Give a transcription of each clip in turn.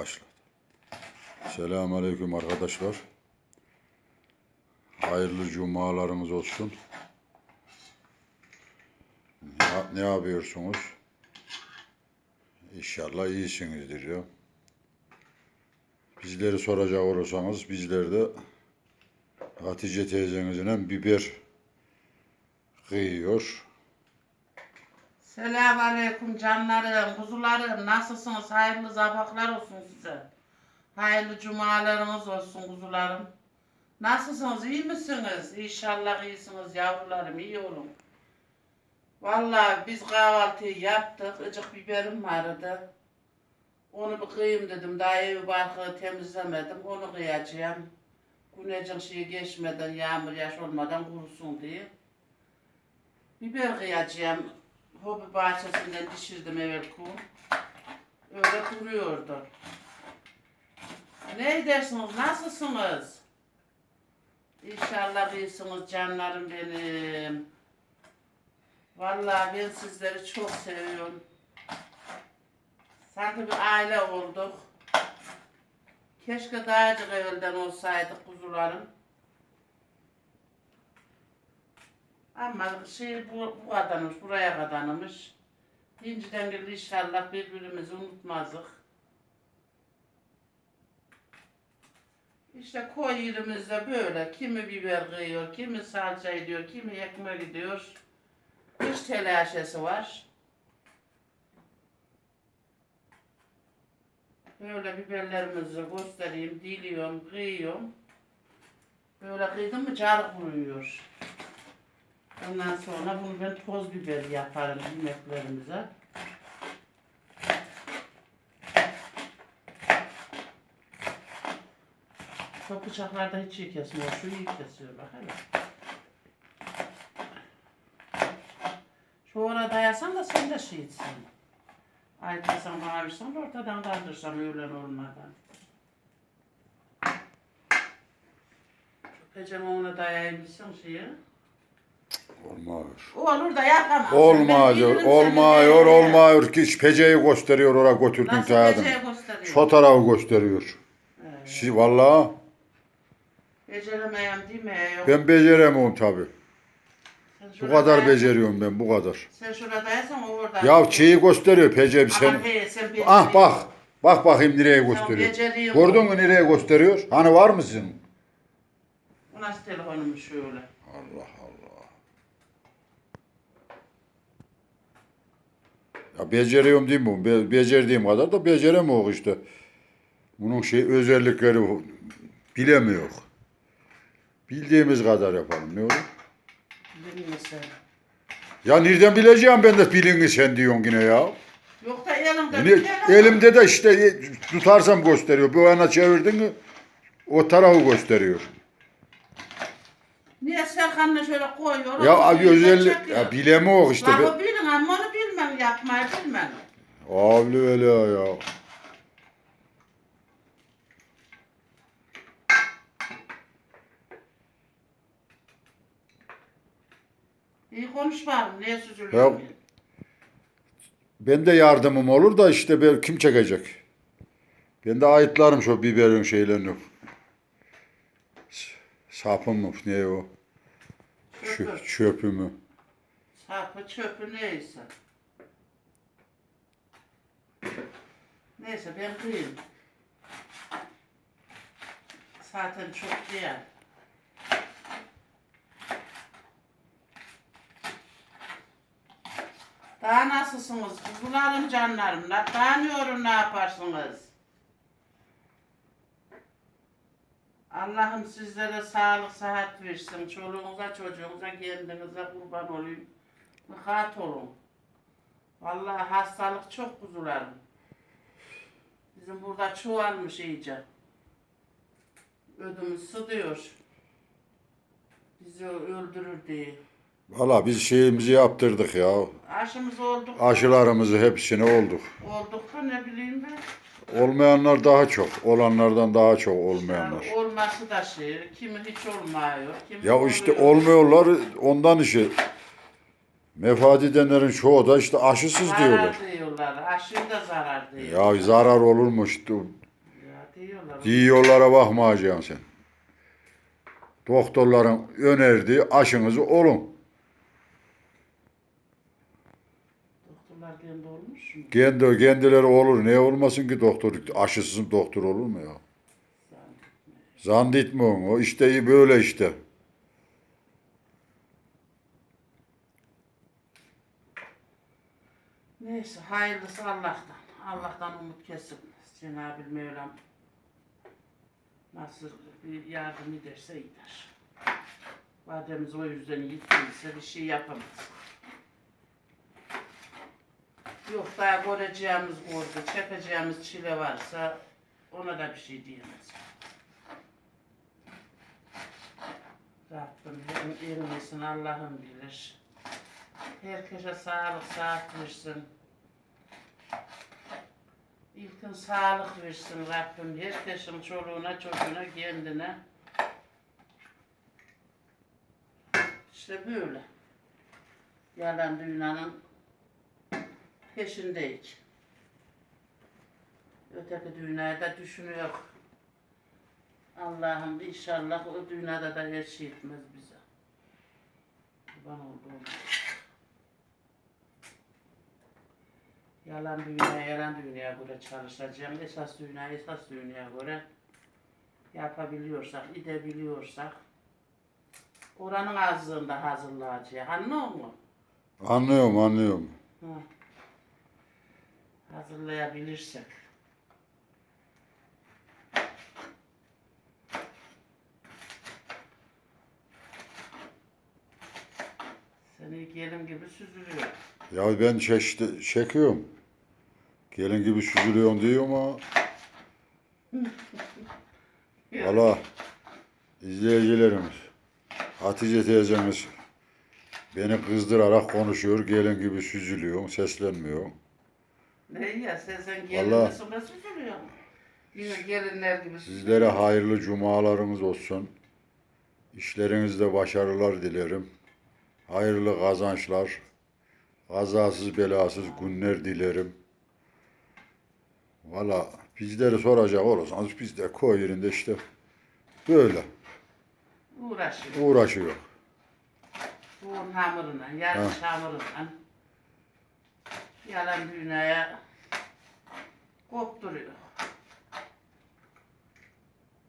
Başladı. Selamünaleyküm arkadaşlar. Hayırlı cumalarınız olsun. Ne, ne yapıyorsunuz? İnşallah iyisinizdir ya. Bizleri soracak olursanız bizler de Hatice teyzenizle biber kıyıyor. Selamünaleyküm canlarım, kuzularım. Nasılsınız? Hayırlı sabahlar olsun size. Hayırlı cumalarınız olsun kuzularım. Nasılsınız? İyi misiniz? İnşallah iyisiniz yavrularım. iyi olun. Vallahi biz kahvaltıyı yaptık. Icık biberim vardı. Onu bir kıyayım dedim. Daha evi barkı temizlemedim. Onu kıyacağım. Güneşin şeyi geçmeden, yağmur yaş olmadan kurusun diye. Biber kıyacağım. Hobi bahçesinden düşürdüm evvel kum. Öyle duruyordu. Ne edersiniz? Nasılsınız? İnşallah iyisiniz canlarım benim. Vallahi ben sizleri çok seviyorum. Sanki bir aile olduk. Keşke daha evvelden olsaydık kuzularım. Ama şey bu, bu kadarmış, buraya kadarmış. İnciden bir inşallah birbirimizi unutmazdık. İşte koy yerimizde böyle. Kimi biber kıyıyor, kimi salça ediyor, kimi ekmek gidiyor. Kış telaşesi var. Böyle biberlerimizi göstereyim, diliyorum, kıyıyorum. Böyle kıydım mı carık vuruyor. Ondan sonra bunu ben toz biber yaparım yemeklerimize. Çok bıçaklarda hiç iyi kesmiyor. Şu iyi kesiyor bak hele. Şu orada dayasan da sen de şey etsin. Ayıtırsan bana versen ortadan kaldırsam öğlen olmadan. Şu peceme ona dayayabilsin şeyi. Olmuyor. Olur da yapamazsın. Olmuyor, olmuyor, olmuyor ki peceyi gösteriyor oraya götürdün Nasıl kağıdını. beceri gösteriyor? Şu tarafı gösteriyor. Si vallahi Beceremeyem değil mi? Yok. ben beceremiyorum tabi. Sen Bu şurada kadar beceriyorum ben bu kadar. Sen şuradaysan o orada. Ya çiği gösteriyor pece Ama sen. he, sen beceri- Ah bak. Bak bakayım nereye gösteriyor. Gördün mü nereye gösteriyor? Hani var mısın? Bu nasıl telefonumuz şöyle? Allah Allah. Ya beceriyorum değil mi? Be becerdiğim kadar da beceremiyor işte. Bunun şey özellikleri bilemiyor. Bildiğimiz kadar yapalım. Ne olur? Bilmiyorsun. Ya nereden bileceğim ben de bilini sen diyorsun yine ya. Yok da elimde Ne, bir telefon. elimde de işte tutarsam gösteriyor. Bu yana çevirdin mi o tarafı gösteriyor. Niye Serkan'la şöyle koyuyor? Ya abi özellik çekiyor. ya bilemiyor işte. Be. bu bilin ama onu yapmayı bilmem. Avli vela ya. İyi konuş bakalım. Niye Ya- süzülüyor? Ben de yardımım olur da işte ben, kim çekecek? Ben de ayıtlarım şu biberin şeylerini. S- Sapı mı ne o? Çöpü. Çö, çöpü mü? Sapı çöpü neyse. Neyse ben kıyayım. Zaten çok değil. Daha nasılsınız? Kuzularım canlarım. Daha ne yorum ne yaparsınız? Allah'ım sizlere sağlık, sıhhat versin. Çoluğunuza, çocuğunuza, kendinize kurban olayım. Rahat olun. Vallahi hastalık çok kuzularım. Bizim burada çoğalmış iyice. Ödümüz sıdıyor. Bizi öldürür diye. Valla biz şeyimizi yaptırdık ya. Aşımız olduk. Aşılarımızı hepsini olduk. Olduk da ne bileyim ben. Olmayanlar daha çok. Olanlardan daha çok olmayanlar. Yani olması da şey, kimi hiç olmuyor. Kimi Ya işte oluyor. olmuyorlar ondan işi. Vefat edenlerin çoğu da işte aşısız diyorlar. Zarar diyorlar. Aşıyı da zarar diyor. Ya zarar olur mu işte? Diyorlara bakmayacaksın sen. Doktorların önerdiği aşınızı olun. Doktorlar kendi olmuş mu? Kendi kendileri olur. Ne olmasın ki doktor? Aşısız doktor olur mu ya? Zannetme onu. O işte böyle işte. Neyse hayırlısı Allah'tan. Allah'tan umut kesin. Cenab-ı Mevlam nasıl bir yardım ederse gider. Vademiz o yüzden gittiyse bir şey yapamayız. Yok daha göreceğimiz gördü, çekeceğimiz çile varsa ona da bir şey diyemeyiz. Rabbim en iyisini Allah'ım bilir. Herkese sağlık, sıhhat versin. İlkin sağlık versin Rabbim. Herkesin çoluğuna, çocuğuna, kendine. İşte böyle. Yalan dünyanın peşindeyiz. Öteki dünyayı da düşünüyor. Allah'ım inşallah o dünyada da her şey etmez bize. Kurban olduğum. Yalan dünya, yalan dünya göre çalışacağım. Esas dünya, esas dünya göre yapabiliyorsak, edebiliyorsak oranın azlığında hazırlayacağız. Anlıyor musun? Anlıyorum anlıyorum. Hı. Hazırlayabilirsek. Seni gelin gibi süzülüyor. Ya ben çeşitli çekiyorum. Gelin gibi süzülüyorsun diyor ama valla izleyicilerimiz Hatice teyzemiz beni kızdırarak konuşuyor. Gelin gibi süzülüyor, seslenmiyor. Ne ya sen sen gelin Vallahi- da süzülüyor. Yine gelinler gibi Sizlere hayırlı cumalarınız olsun. İşlerinizde başarılar dilerim. Hayırlı kazançlar. Kazasız belasız günler dilerim. Valla bizleri soracak olursanız biz de koy yerinde işte böyle uğraşıyor. uğraşıyor. Buğun hamuruna, yarış hamuruna yalan dünyaya kopturuyor.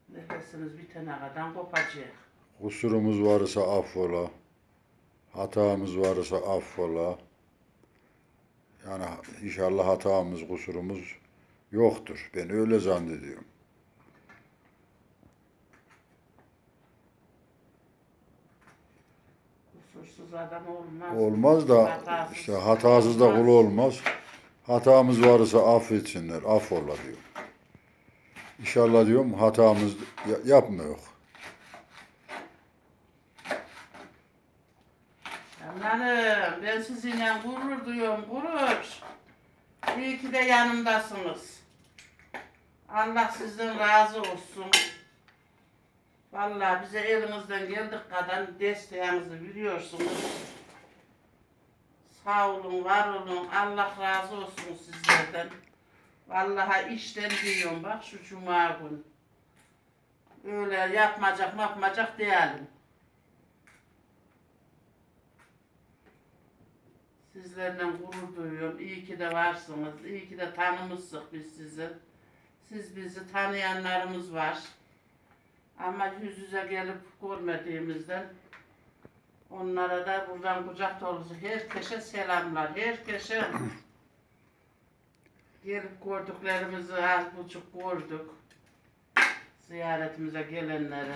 Nefesimiz bitene kadar kopacak. Kusurumuz varsa affola. Hatamız varsa affola. Yani inşallah hatamız, kusurumuz yoktur. Ben öyle zannediyorum. Kusursuz adam olmaz. Olmaz da Hatasız. işte hatasız da kul olmaz. Hatamız varsa affetsinler, affola diyor. İnşallah diyorum hatamız ya- yapmıyor. Canlarım ben sizinle gurur duyuyorum gurur. İyi ki de yanımdasınız. Allah sizden razı olsun. Vallahi bize elinizden geldik kadar desteğinizi veriyorsunuz. Sağ olun, var olun. Allah razı olsun sizlerden. Vallahi işten diyorum bak şu cuma gün. Öyle yapmayacak yapmayacak diyelim. Sizlerle gurur duyuyorum. İyi ki de varsınız. İyi ki de tanımıştık biz sizi. Siz bizi tanıyanlarımız var. Ama yüz yüze gelip görmediğimizden onlara da buradan kucak dolusu herkese selamlar. Herkese gelip gördüklerimizi az buçuk gördük. Ziyaretimize gelenlere.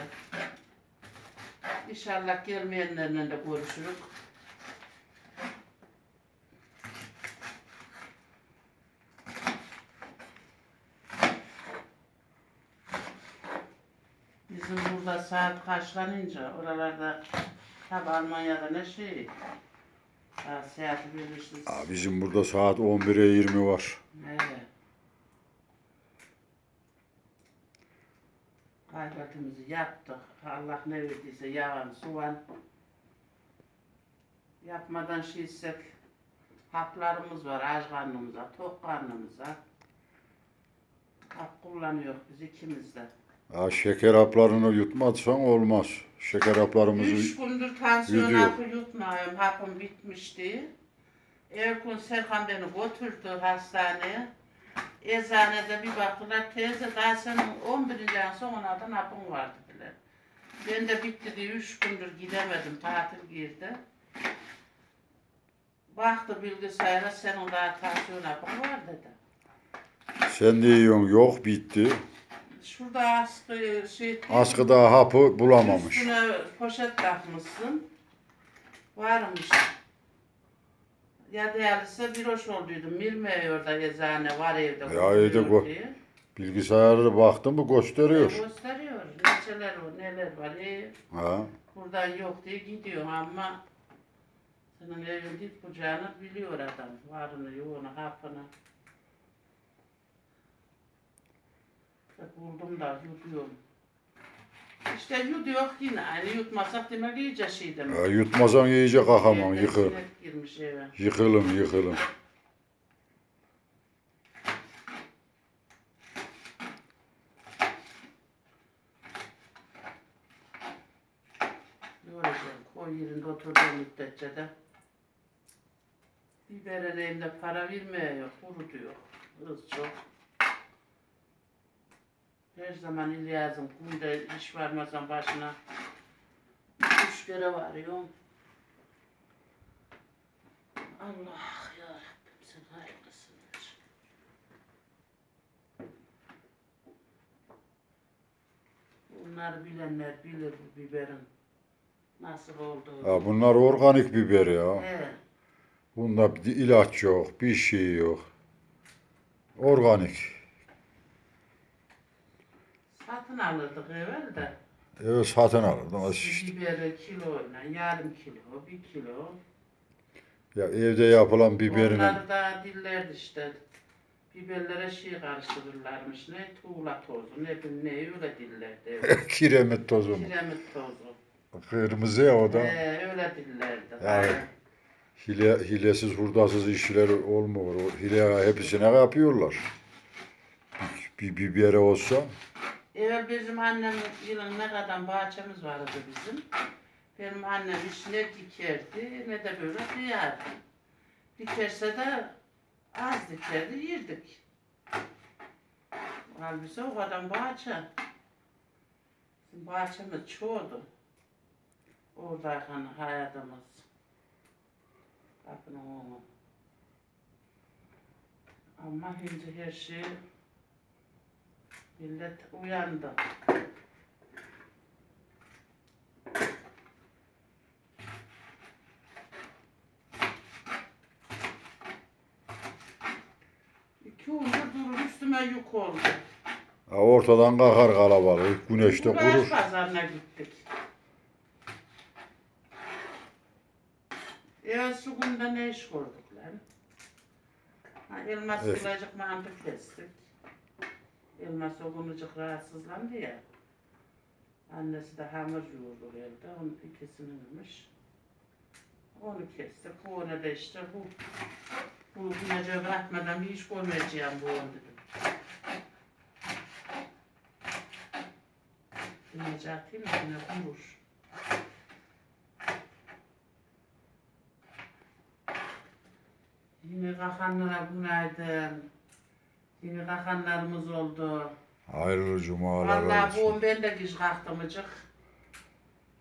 İnşallah gelmeyenlerle de görüşürük. Burada saat kaçlanınca oralarda tabi Almanya'da ne şey ha, seyahati bilirsiniz. Aa, bizim burada saat 11'e 20 var. Evet. Kahvaltımızı yaptık. Allah ne verdiyse yağın, soğan. Yapmadan şey içsek haplarımız var aç karnımıza, tok karnımıza. Hap kullanıyor biz ikimiz de. Ha, şeker haplarını yutmazsan olmaz. Şeker haplarımızı Üç gündür tansiyon Yürüyor. hapı yutmuyorum. Hapım bitmişti. Erkun Serkan beni götürdü hastaneye. Eczanede bir baktılar teyze daha senin 11. ayın sonradan hapın var dediler. Ben de bitti diye üç gündür gidemedim. Tatil girdi. Baktı bilgisayara senin daha tansiyon hapın var dedi. sen de yiyorsun yok bitti. Şurada askı şey... Askıda hapı bulamamış. Üstüne poşet takmışsın. Varmış. Ya değerlisi bir hoş olduydu. Bilmiyor da eczane var evde. Ya evde diye. Bilgisayarı baktın mı gösteriyor. E, Gösteriyor. Neçeler o neler var. E, Ha. buradan yok diye gidiyor ama senin evin dik bucağını biliyor adam. Varını yoğunu hapını. İşte buldum da yutuyorum. İşte yutuyor yine. Hani yutmasak demek iyice şey demek. Ya yutmasan iyice kalkamam Evde yıkıl. sinek girmiş eve. Yıkılın yıkılın. Ne olacak? Koy yerinde oturduğu müddetçe de. Biber eleyimde para vermiyor, kuru diyor. Hız çok. Her zaman İlyas'ın kuyuda iş varmasan başına üç kere varıyorum. Allah ya Rabbim sen hayırlısındır. Bunları bilenler bilir bu biberin nasıl olduğunu. Ya bunlar organik biber ya. He. Bunda bir ilaç yok, bir şey yok. Organik. Satın alırdık evvel de. Evet satın alırdım. işte. Biberi kiloyla, yarım kilo, bir kilo. Ya evde yapılan biberin Onları da dillerdi işte. Biberlere şey karıştırırlarmış. Ne tuğla tozu, ne bileyim ne öyle dillerdi. Evet. kiremit tozu mu? Kiremit tozu. Kırmızı ya o da. Ee, öyle dillerdi. Evet. Hile, hilesiz, hurdasız işler olmuyor. O hile hepsine yapıyorlar. Bir, bir biberi olsa Evvel bizim annem yılın ne kadar bahçemiz vardı bizim. Benim annem hiç ne dikerdi ne de böyle kıyardı. Dikerse de az dikerdi yerdik. Halbuki o kadar bahçe. Bizim bahçemiz çoğdu. Oradayken hayatımız. Kapının onu. Ama şimdi her şey Millet uyandı. İki gündür durur üstüme yük oldu. ha, ortadan kalkar kalabalık. Güneşte Kuraş kurur. pazarına gittik. Ya şu günde ne iş gördük lan? Ha, elmas Evet. kılacık mantı kestik. Elmas o günücük rahatsızlandı ya. Annesi de hamur yoğurdu evde. Onun ikisininmiş. Onu kestik. Bu ona da işte bu. Bu güneşe bırakmadan bir iş görmeyeceğim bu onu dedim. Güneşe atayım yine kurur. Yine kalkanlara günaydın. Yine kalkanlarımız oldu. Hayırlı cumalar Vallahi olsun. bu ben de geç kalktım acık.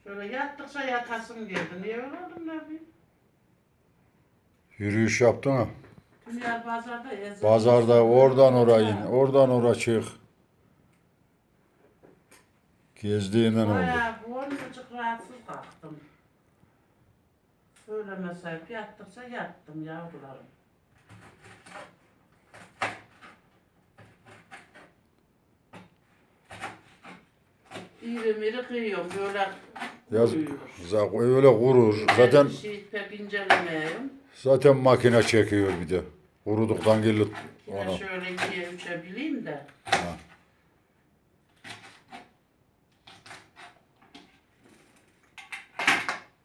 Şöyle yattıkça yatasım geldi. Niye öyle oldum ne bileyim. Yürüyüş yaptın ha. Dünya pazarda ezilmiş. Pazarda oradan oraya in. Oradan oraya çık. Gezdiğinden oldu. Bayağı bu onucuk rahatsız kalktım. Söylemeseyip yattıkça yattım yavrularım. İri miri kıyıyorum böyle Yaz, uyuyor. öyle kurur. Zaten şey pek incelemiyorum. zaten makine çekiyor bir de. Kuruduktan gelip Yine onu. şöyle ikiye üçe bileyim de.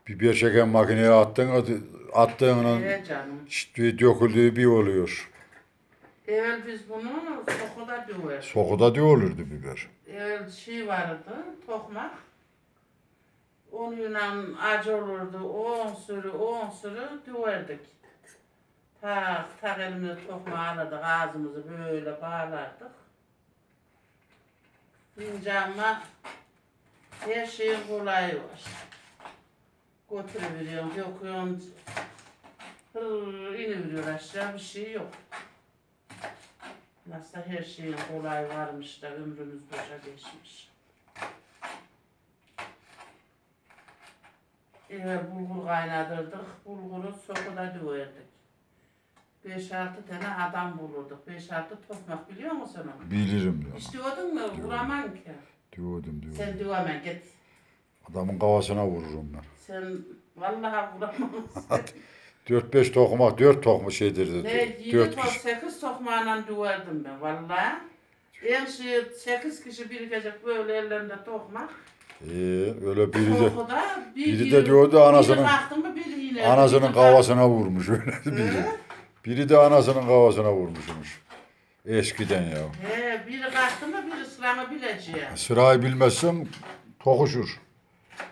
Biber çeken makineye attın, attığının Ee canım. işte döküldüğü bir oluyor. Evvel biz bunu sokuda döverdik. Sokuda diye olurdu biber. Evvel şey vardı, tokmak. Onunla acı olurdu, on sürü, on sürü döverdik. Tak, tak elimize tokmağı alırdık, ağzımızı böyle bağlardık. Fincanla her şeyin kolayı var. Götürüveriyorsun, döküyorsun, hır, iniveriyor aşağı bir şey yok. Nasıl her şeyin kolay varmış da ömrümüz boşa geçmiş. Evet bulgur kaynatırdık, bulguru sokuda döverdik. 5-6 tane adam bulurduk, 5-6 tokmak biliyor musun onu? Bilirim diyorum. Hiç diyordun mu? Vuramam ki. Diyordum diyordum. Sen diyemem git. Adamın kafasına vururum ben. Sen vallahi vuramazsın. 4-5 tokmak, 4 tokma şeydir ne dedi. 7 4 top 8 tokmağıyla döverdim ben vallahi. En şey 8 kişi birikecek böyle ellerinde tokmak. Ee, öyle biri de Korkuda bir, biri de diyordu anasının- Biri kalktı mı biri anasının biri kafasına vurmuş öyle kalktı. biri. Biri de anasının kafasına vurmuşmuş. Eskiden ya. He, biri kalktı mı biri sıramı bileceği. Sırayı bilmezsem tokuşur.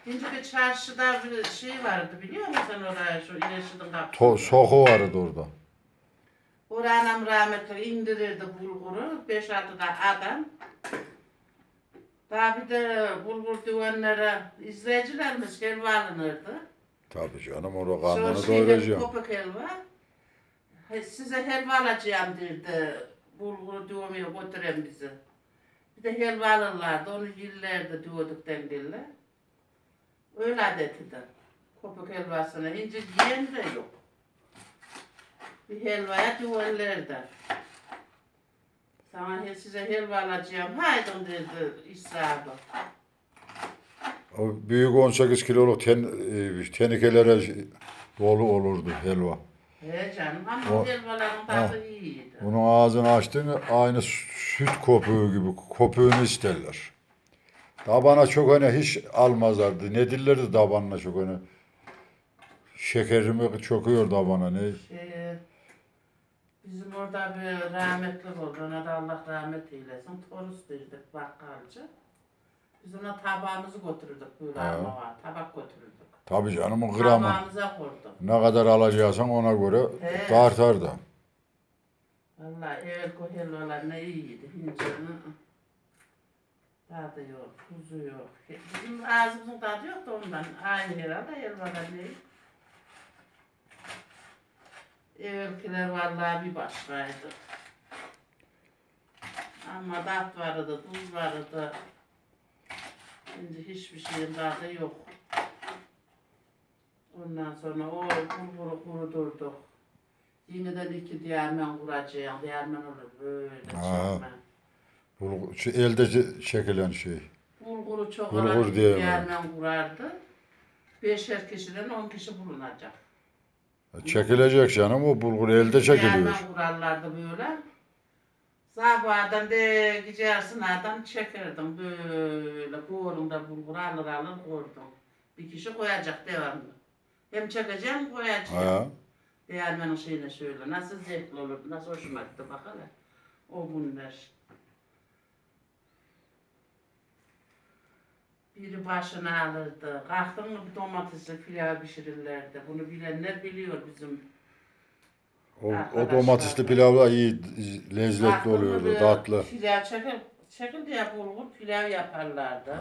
Bir çarşıda bir şey vardı biliyor musun sen oraya şu İneşi'nin kapısı? To soku vardı orada. Oraya anam rahmetli indirirdi bulguru. 5-6 da adam. Daha bir de bulgur düvenlere izleyicilerimiz helva alınırdı. Tabii canım orada karnını doyuracağım. Kopuk helva. He, Size helva alacağım derdi. Bulguru düğmeye götüren bizi. Bir de helva alırlardı. Onu yıllardı diyorduk dengelle. Öyle adetidir. Kopuk helvasına. İnce yiyen de yok. Bir helvaya düğerlerdi. Sana he- size helva alacağım. Haydın derdi İsa'da. O büyük 18 kiloluk ten, e, tenekelere dolu olurdu helva. He canım ama O- helvaların tadı iyiydi. Bunun ağzını açtın aynı süt kopuğu gibi kopuğunu isterler. Tabana çok öne hiç almazlardı. Ne dillerdi tabanına çok öne. Şekerimi çokuyor tabana ne? Şey, bizim orada bir rahmetli oldu. Ona da Allah rahmet eylesin. Torus derdik bakkalcı. Biz ona tabağımızı götürürdük böyle Ha. Tabak götürürdük. Tabii canım o gramı. Tabağımıza koyduk. Ne kadar alacaksan ona göre He. tartar da. Vallahi evvel o helvalar ne iyiydi. I. tadı yok, tuzu yok. Bizim ağzımızın tadı yok da ondan. Aynı herhalde helvalar ne? Evvelkiler vallahi bir başkaydı. Ama tat vardı, tuz vardı. Şimdi hiçbir şeyin tadı yok. Ondan sonra o bulguru kurudurduk. Yeniden iki diyarmen kuracağım. Diyarmen olur böyle Ha. çekme. Bu şu elde çe- çekilen şey. Bulguru çok Bulgur Bulgur diyarmen. diyarmen kurardı. Beşer kişiden on kişi bulunacak. Çekilecek canım o bulgur elde çekiliyor. Diyarmen kurarlardı böyle. Sabahdan de gecersin adam çekirdim böyle boğulunda bulgur alır alır koydum. Bir kişi koyacak devamlı. Hem çekeceğim koyacağım. Ha. Değermenin şeyine söyle. Nasıl zevkli olur, nasıl hoşuma gitti bak hele. O günler. Biri başına alırdı. Kalktın mı domatesli pilav pişirirlerdi. Bunu bilenler biliyor bizim. O, o Arkadaşlar. domatesli pilavla iyi lezzetli Kalktın mı oluyordu, bir tatlı. Pilav çekil, çekil diye bulgur pilav yaparlardı.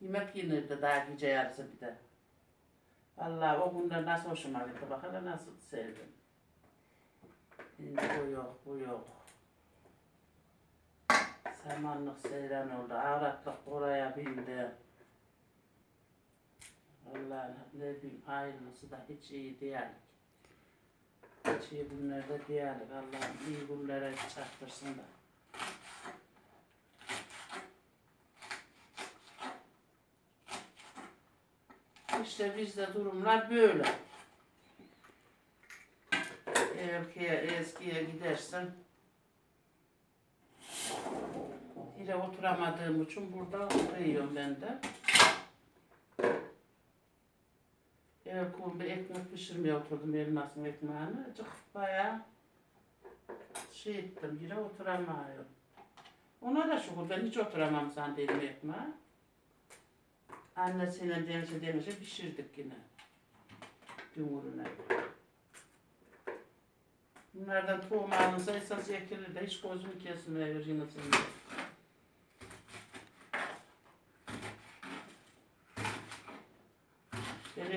Yemek yenirdi daha gece yarısı bir de. Vallahi o günler nasıl hoşuma gitti. Bak hele nasıl sevdim. Şimdi bu yok, bu yok. Samanlık seyran oldu. Avratlık oraya bindi. Vallahi ne bileyim hayırlısı da hiç iyi değil. Hiç iyi günlerde değil. Allah'ım iyi günlere çarptırsın da. İşte bizde durumlar böyle. Eskiye, eskiye gidersen yine oturamadığım için burada oturuyorum ben de. Ev bir ekmek pişirmeye oturdum elmasın ekmeğini. Cık bayağı şey ettim, yine oturamıyorum. Ona da şükür ben hiç oturamam zannediyorum etme. Annesiyle demişe demişe pişirdik yine. Yumuruna. Bunlardan tohum alınsa esas ekilir de hiç gözümü kesmiyor yine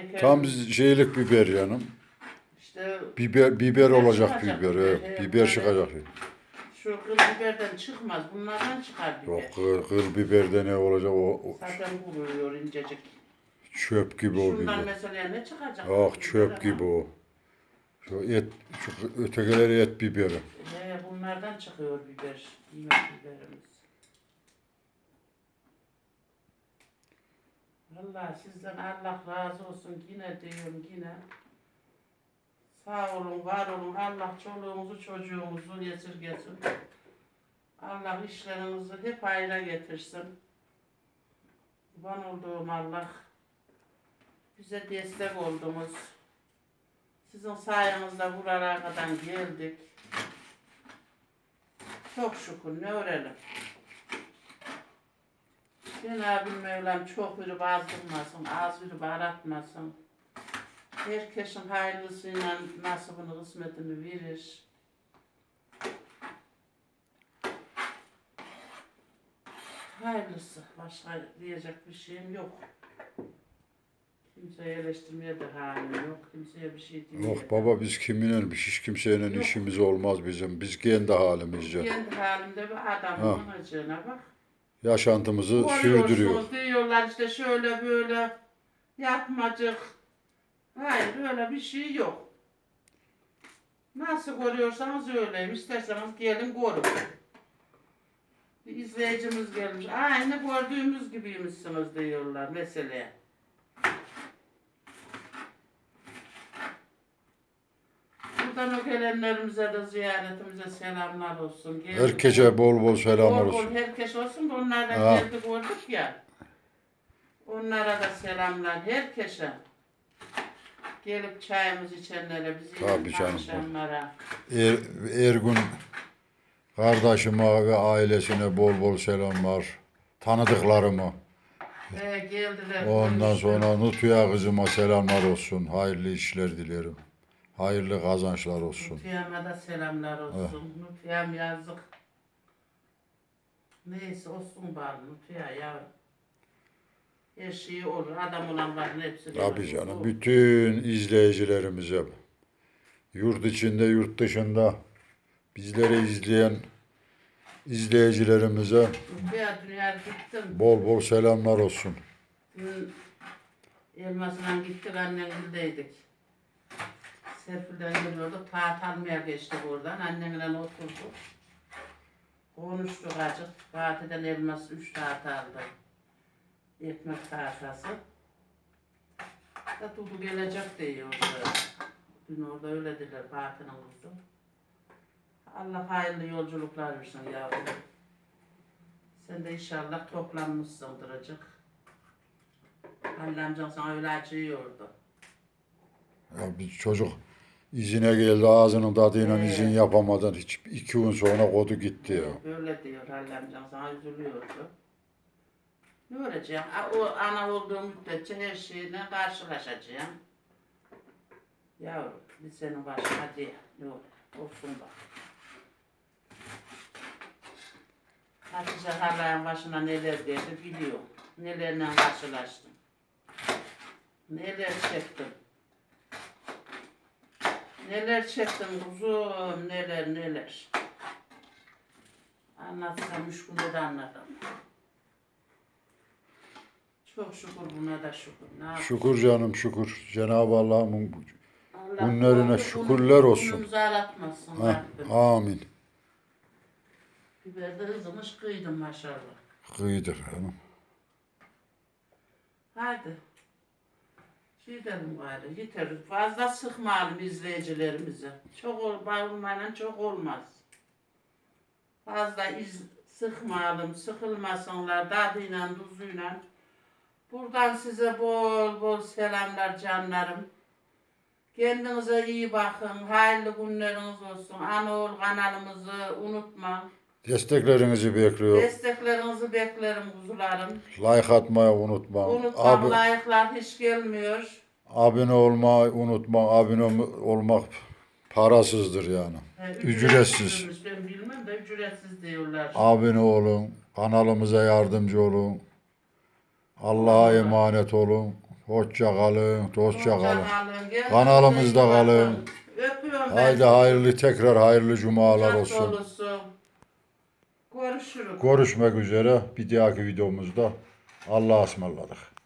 Gereken- Tam şeylik biber canım. işte Biber biber olacak çıkacak biber. biber, Evet, biber bunlar- çıkacak. şu kıl biberden çıkmaz. Bunlardan çıkar biber. Yok kır, kır biberde ne olacak o, o Zaten vuruyor incecik. çöp gibi o Şundan biber. mesela ne çıkacak? Ah çöp gibi o. Şu et, şu ötekileri et biberi. He, bunlardan çıkıyor biber. Yemek biberimiz. Vallahi sizden Allah razı olsun yine diyorum yine. Sağ olun, var olun. Allah çoluğumuzu çocuğumuzu esirgesin. Allah işlerinizi hep hayra getirsin. Kurban olduğum Allah bize destek oldunuz. Sizin sayenizde buralara kadar geldik. Çok şükür ne örelim. Cenab-ı Mevlam çok biri bazdırmasın, az biri baratmasın. Herkesin hayırlısıyla nasibini, kısmetini verir. Hayırlısı. Başka diyecek bir şeyim yok. Kimseyi eleştirmeye de halim yok. Kimseye bir şey diyemem. Yok baba biz kiminle hiç kimseyle Yok. işimiz olmaz bizim. Biz kendi halimizce. Kendi halimde bir adamın acığına bak. Yaşantımızı sürdürüyor. Diyorlar işte şöyle böyle yapmacık. Hayır öyle bir şey yok. Nasıl görüyorsanız öyleyim. İsterseniz gelin görün. Bir izleyicimiz gelmiş. Aynı gördüğümüz gibiymişsiniz diyorlar mesela. Buradan gelenlerimize de ziyaretimize selamlar olsun. Gelin. Herkese bol bol selamlar Bol bol olsun. herkes olsun da onlar da Ha. geldi gördük ya. Onlara da selamlar herkese. Gelip çayımızı içenlere, bizi Tabii canım. Er, Ergun kardeşime ve ailesine bol bol selamlar. Tanıdıklarımı. Ee, geldiler. Ondan sonra Nutuya kızıma selamlar olsun. Hayırlı işler dilerim. Hayırlı kazançlar olsun. Nutiyama da selamlar olsun. Nutiyam yazık. Neyse olsun bari Nutiya yavrum. Her şey olur. Adam olanların hepsi Tabii canım. Bütün izleyicilerimize, yurt içinde, yurt dışında bizleri izleyen izleyicilerimize Nutiya dünya gittim. bol bol selamlar olsun. Dün elmasından gittik annemgildeydik. Serpil'den geliyorduk. Taht almaya geçtik oradan. Annemle oturduk. Konuştuk acık. Fatih'den elmas üç taht aldı. Ekmek tahtası. Da Dudu gelecek diyordu. Dün orada öyle dediler Fatih'in kızı. Allah hayırlı yolculuklar versin yavrum. Sen de inşallah toplanmışsındır acık. Halil amcan sana öyle acıyordu. Ya bir çocuk izine geldi ağzının tadıyla Evet. izin yapamadan hiç iki gün sonra kodu gitti ya. Böyle diyor Halil amcan sana üzülüyordu. Ne olacak? A- O ana olduğu müddetçe her şeyle karşılaşacağım. Yavrum biz senin başına hadi ne olur olsun bak. Hatice Halay'ın başına neler geldi biliyorum. Nelerle karşılaştım. Neler çektim. Neler çektim kuzum, neler neler. Anlatsam üç günde de anladım. Çok şükür buna da şükür. Ne yapayım? Şükür canım şükür. Cenab-ı Allah'ın Allah Günlerine bunu- şükürler olsun. Günümüzü aratmasın ha, Rabbim. amin. Biber de hızımız kıydım maşallah. Kıydır hanım. Haydi. Dedim gayrı, yeter. Fazla sıkmayalım izleyicilerimizi. Çok ol, bağırmayla çok olmaz. Fazla iz, sıkmayalım, sıkılmasınlar tadıyla, tuzuyla. Buradan size bol bol selamlar canlarım. Kendinize iyi bakın. Hayırlı günleriniz olsun. Anadolu kanalımızı unutma. Desteklerinizi bekliyor. Desteklerinizi beklerim kuzularım. Like atmayı unutma. Unutma Abi, layıklar hiç gelmiyor. abone olmayı unutma. Abone olmak parasızdır yani. He, Ücretsiz. Ben bilmem de ücretsiz diyorlar. Abone olun. Kanalımıza yardımcı olun. Allah'a emanet olun. Hoşça kalın. Dostça kalın. Kendinize Kanalımızda kalın. Öpüyorum Haydi hayırlı tekrar hayırlı cumalar Kucak olsun. Görüşürüz. Görüşmek üzere bir dahaki videomuzda. Allah'a ısmarladık.